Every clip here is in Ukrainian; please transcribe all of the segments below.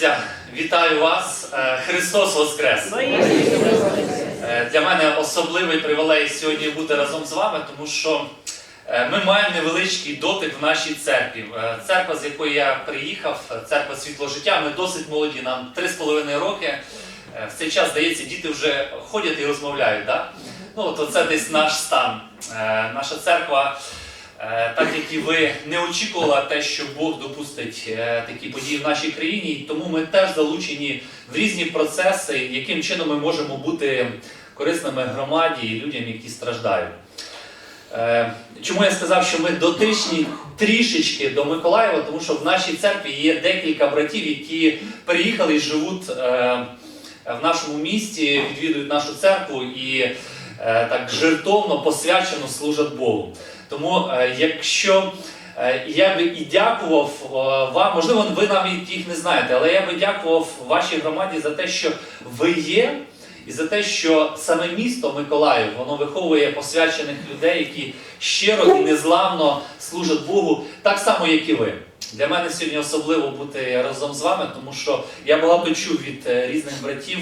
Друзі, вітаю вас! Е, Христос Воскрес! Е, Для мене особливий привілей сьогодні бути разом з вами, тому що е, ми маємо невеличкий дотик в нашій церкві. Церква, з якої я приїхав, церква світло життя, ми досить молоді, нам 3,5 роки. В цей час, здається, діти вже ходять і розмовляють. Да? Ну, то це десь наш стан. Наша церква. Е, Так як і ви не очікували те, що Бог допустить е, такі події в нашій країні, і тому ми теж залучені в різні процеси, яким чином ми можемо бути корисними громаді і людям, які страждають. Е, Чому я сказав, що ми дотичні трішечки до Миколаєва, тому що в нашій церкві є декілька братів, які приїхали і живуть в нашому місті, відвідують нашу церкву і так жертовно, посвячено служать Богу. Тому, е, якщо е, я би і дякував е, вам, можливо, ви навіть їх не знаєте, але я би дякував вашій громаді за те, що ви є, і за те, що саме місто Миколаїв воно виховує посвячених людей, які щиро і незламно служать Богу, так само, як і ви. Для мене сьогодні особливо бути разом з вами, тому що я багато чув від е, різних братів,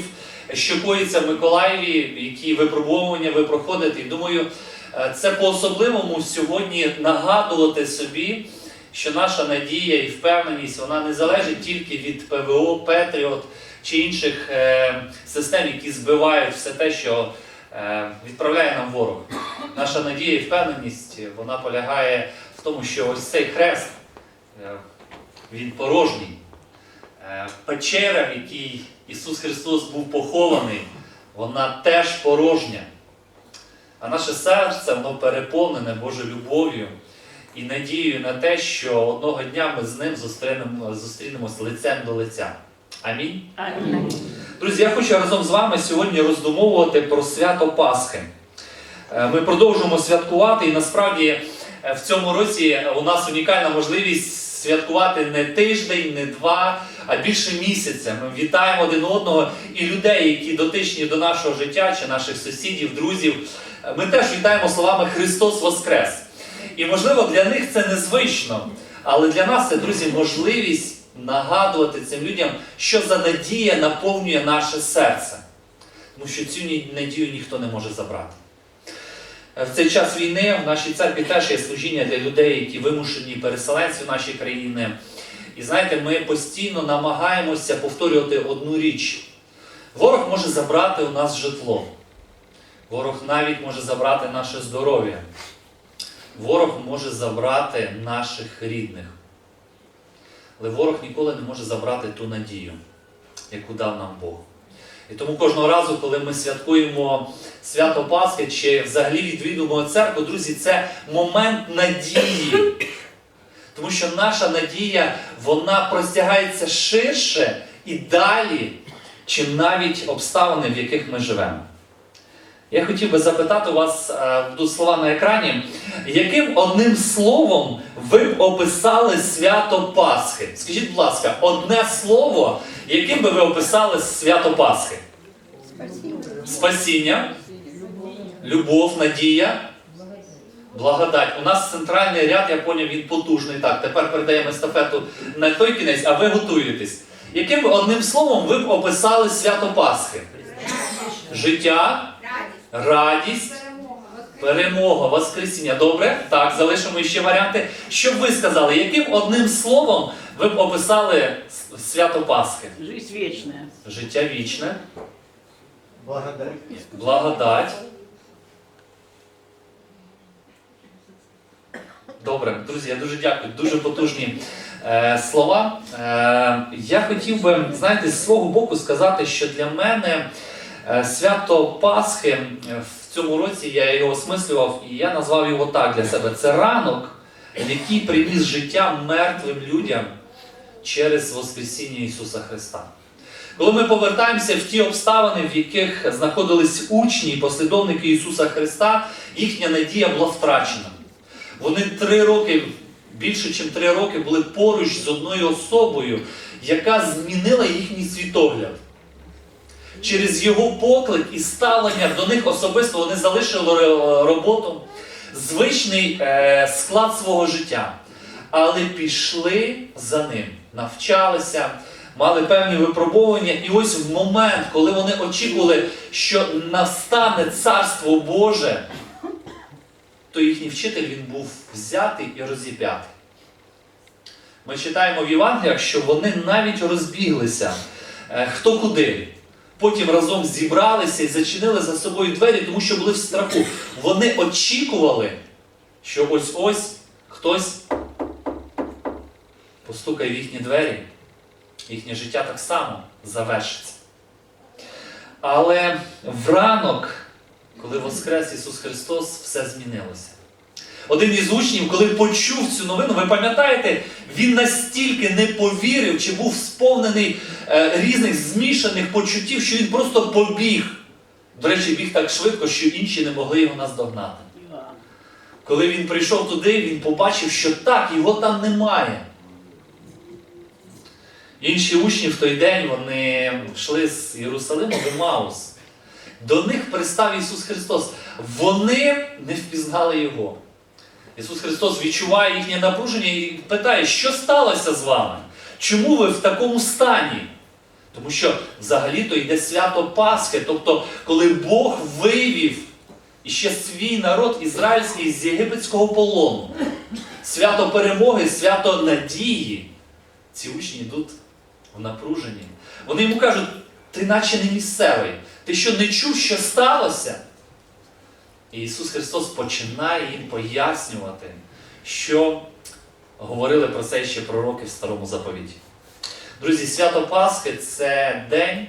що коїться в Миколаєві, які випробовування ви проходите. І думаю, е, це по-особливому сьогодні нагадувати собі, що наша надія і впевненість вона не залежить тільки від ПВО, Петріот чи інших е, систем, які збивають все те, що відправляє нам ворог. Наша надія і впевненість вона полягає в тому, що ось цей хрест він порожній. Е, Печера, в якій Ісус Христос був похований, вона теж порожня. А наше серце воно переповнене Божою любов'ю і надією на те, що одного дня ми з ним зустрінемо, зустрінемось лицем до лиця. Амінь. Друзі, я хочу разом з вами сьогодні роздумовувати про свято Пасхи. Е, Ми продовжуємо святкувати, і насправді е, в цьому році у нас унікальна можливість святкувати не тиждень, не два, а більше місяця. Ми вітаємо один одного і людей, які дотичні до нашого життя, чи наших сусідів, друзів. Ми теж вітаємо словами Христос Воскрес. І можливо для них це незвично, але для нас це, друзі, можливість нагадувати цим людям, що за надія наповнює наше серце. Тому що цю надію ніхто не може забрати. В цей час війни в нашій церкві теж є служіння для людей, які вимушені переселенці в нашій країни. І знаєте, ми постійно намагаємося повторювати одну річ. Ворог може забрати у нас житло. Ворог навіть може забрати наше здоров'я. Ворог може забрати наших рідних. Але ворог ніколи не може забрати ту надію, яку дав нам Бог. І тому кожного разу, коли ми святкуємо свято Пасхи чи взагалі відвідуємо церкву, друзі, це момент надії. Тому що наша надія, вона простягається ширше і далі, чим навіть обставини, в яких ми живемо. Я хотів би запитати у вас, е, будуть слова на екрані, яким одним словом ви б описали свято Пасхи? Скажіть, будь ласка, одне слово, яким би ви описали свято Пасхи? Спасіння, любов, надія, благодать. У нас центральний ряд, я поняв, він потужний. Так, тепер передаємо естафету на той кінець, а ви готуєтесь. Яким би одним словом ви б описали свято Пасхи? Життя, радість, перемога, Воскресіння. Добре? Так, залишимо ще варіанти. Що б ви сказали, яким одним словом ви б описали свято Пасхи? Жизнь вечная. Життя вічне, Благодать. благодать. Добре, друзі, я дуже дякую. Дуже потужні е, слова. Е, я хотів би, знаєте, з свого боку сказати, що для мене е, свято Пасхи е, в цьому році я його осмислював і я назвав його так для себе. Це ранок, який приніс життя мертвим людям через Воскресіння Ісуса Христа. Коли ми повертаємося в ті обставини, в яких знаходились учні і послідовники Ісуса Христа, їхня надія була втрачена. Вони три роки, більше ніж три роки, були поруч з одною особою, яка змінила їхній світогляд. Через його поклик і ставлення до них особисто вони залишили роботу, звичний е, склад свого життя. але пішли за ним, навчалися, мали певні випробування. І ось в момент, коли вони очікували, що настане Царство Боже, то їхній вчитель він був взятий і розіп'ятий. Ми читаємо в Євангеліях, що вони навіть розбіглися е, хто куди. Потім разом зібралися і зачинили за собою двері, тому що були в страху. Вони очікували, що ось-ось хтось постукає в їхні двері, їхнє життя так само завершиться. Але в ранок, коли Воскрес Ісус Христос, все змінилося. Один із учнів, коли почув цю новину, ви пам'ятаєте, він настільки не повірив, чи був сповнений е, різних змішаних почуттів, що він просто побіг. До речі, біг так швидко, що інші не могли його наздогнати. Коли він прийшов туди, він побачив, що так, його там немає. Інші учні в той день вони йшли з Єрусалиму до Маус. До них пристав Ісус Христос. Вони не впізнали Його. Ісус Христос відчуває їхнє напруження і питає, що сталося з вами? Чому ви в такому стані? Тому що взагалі-то йде свято Пасхи, тобто, коли Бог вивів іще свій народ ізраїльський з єгипетського полону. Свято перемоги, свято надії. Ці учні йдуть в напруженні. Вони йому кажуть, ти наче не місцевий, ти що не чув, що сталося? І Ісус Христос починає їм пояснювати, що говорили про це ще пророки в Старому заповіті. Друзі, свято Пасхи це день,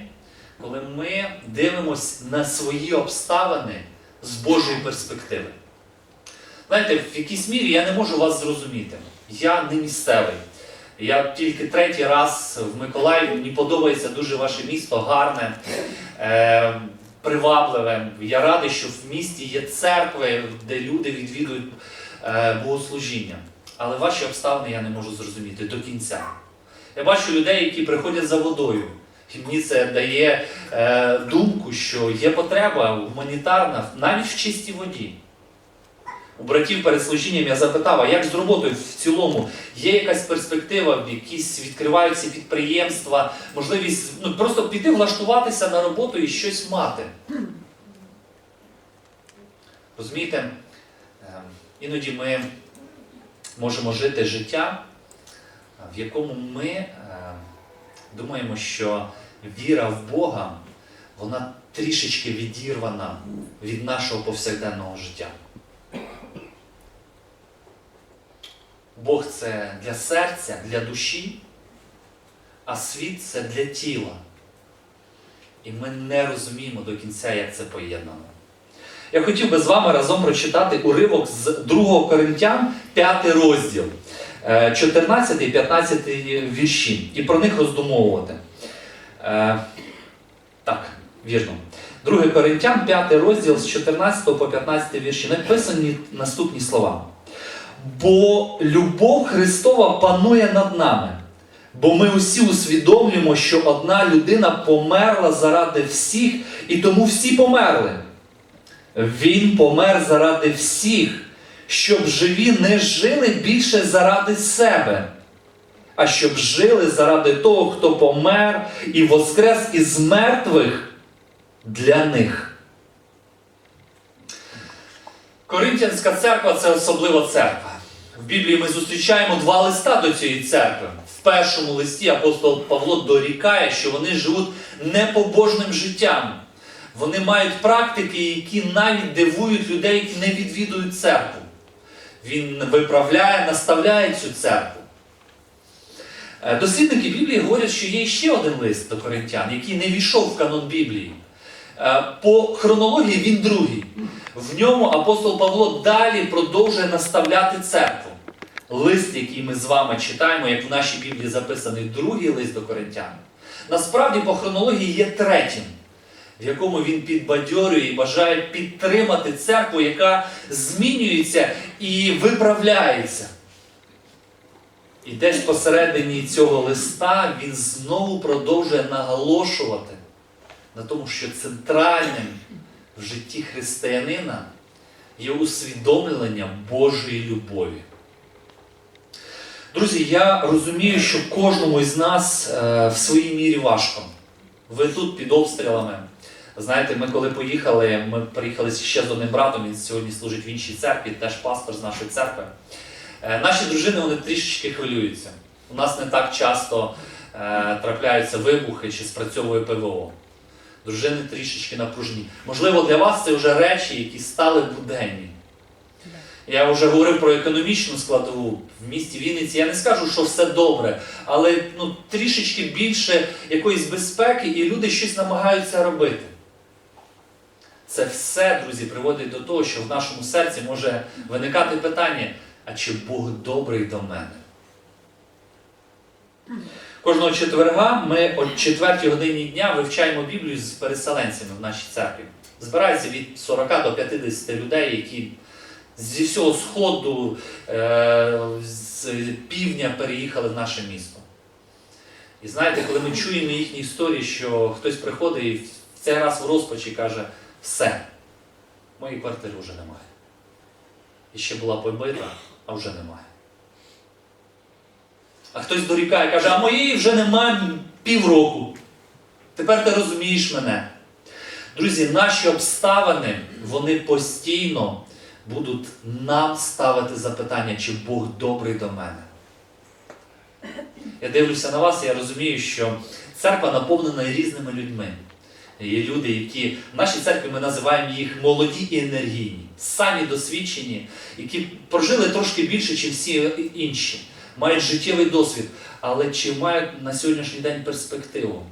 коли ми дивимося на свої обставини з Божої перспективи. Знаєте, в якійсь мірі я не можу вас зрозуміти. Я не місцевий. Я тільки третій раз в Миколаєві, мені подобається дуже ваше місто, гарне, е, привабливе. Я радий, що в місті є церкви, де люди відвідують е, богослужіння. Але ваші обставини я не можу зрозуміти до кінця. Я бачу людей, які приходять за водою. І мені це дає е, думку, що є потреба гуманітарна навіть в чистій воді. У братів перед служінням я запитав, а як з роботою в цілому? Є якась перспектива, якісь відкриваються підприємства, можливість ну, просто піти влаштуватися на роботу і щось мати. Розумієте, е, іноді ми можемо жити життя, в якому ми е, думаємо, що віра в Бога, вона трішечки відірвана від нашого повсякденного життя. Бог це для серця, для душі, а світ це для тіла. І ми не розуміємо до кінця, як це поєднано. Я хотів би з вами разом прочитати уривок з 2 Коринтян, 5 розділ, е, 14 і 15 вірші, і про них роздумовувати. Е, Так, вірно. 2 Коринтян, 5 розділ з 14 по 15 вірші. Написані наступні слова. Бо любов Христова панує над нами. Бо ми усі усвідомлюємо, що одна людина померла заради всіх, і тому всі померли. Він помер заради всіх, щоб живі не жили більше заради себе, а щоб жили заради того, хто помер і воскрес із мертвих для них. Коринтянська церква це особлива церква. В Біблії ми зустрічаємо два листа до цієї церкви. В першому листі апостол Павло дорікає, що вони живуть непобожним життям. Вони мають практики, які навіть дивують людей, які не відвідують церкву. Він виправляє, наставляє цю церкву. Е, Дослідники Біблії говорять, що є ще один лист до коринтян, який не війшов в канон Біблії. Е, По хронології він другий. В ньому апостол Павло далі продовжує наставляти церкву. Лист, який ми з вами читаємо, як в нашій Біблії записаний другий лист до коринтян, насправді по хронології є третім, в якому він підбадьорює і бажає підтримати церкву, яка змінюється і виправляється. І десь посередині цього листа він знову продовжує наголошувати на тому, що центральним в житті християнина є усвідомлення Божої любові. Друзі, я розумію, що кожному із нас е, в своїй мірі важко. Ви тут під обстрілами. Знаєте, ми коли поїхали, ми приїхали ще з одним братом, він сьогодні служить в іншій церкві, теж пастор з нашої церкви. Е, Наші дружини вони трішечки хвилюються. У нас не так часто е, трапляються вибухи чи спрацьовує ПВО. Дружини трішечки напружені. Можливо, для вас це вже речі, які стали буденні. Я вже говорив про економічну складову в місті Вінниці. Я не скажу, що все добре, але ну, трішечки більше якоїсь безпеки, і люди щось намагаються робити. Це все, друзі, приводить до того, що в нашому серці може виникати питання: а чи Бог добрий до мене? Кожного четверга ми о 4 годині дня вивчаємо Біблію з переселенцями в нашій церкві. Збирається від 40 до 50 людей, які зі всього сходу, е, з півдня переїхали в наше місто. І знаєте, коли ми чуємо їхні історії, що хтось приходить і в цей раз в розпачі каже, все, моєї квартири вже немає. І ще була побита, а вже немає. А хтось дорікає, каже, а моєї вже немає півроку. Тепер ти розумієш мене. Друзі, наші обставини, вони постійно будуть нам ставити запитання, чи Бог добрий до мене. Я дивлюся на вас, і я розумію, що церква наповнена різними людьми. Є люди, які в нашій церкві ми називаємо їх молоді і енергійні, самі досвідчені, які прожили трошки більше, ніж всі інші, мають життєвий досвід, але чи мають на сьогоднішній день перспективу?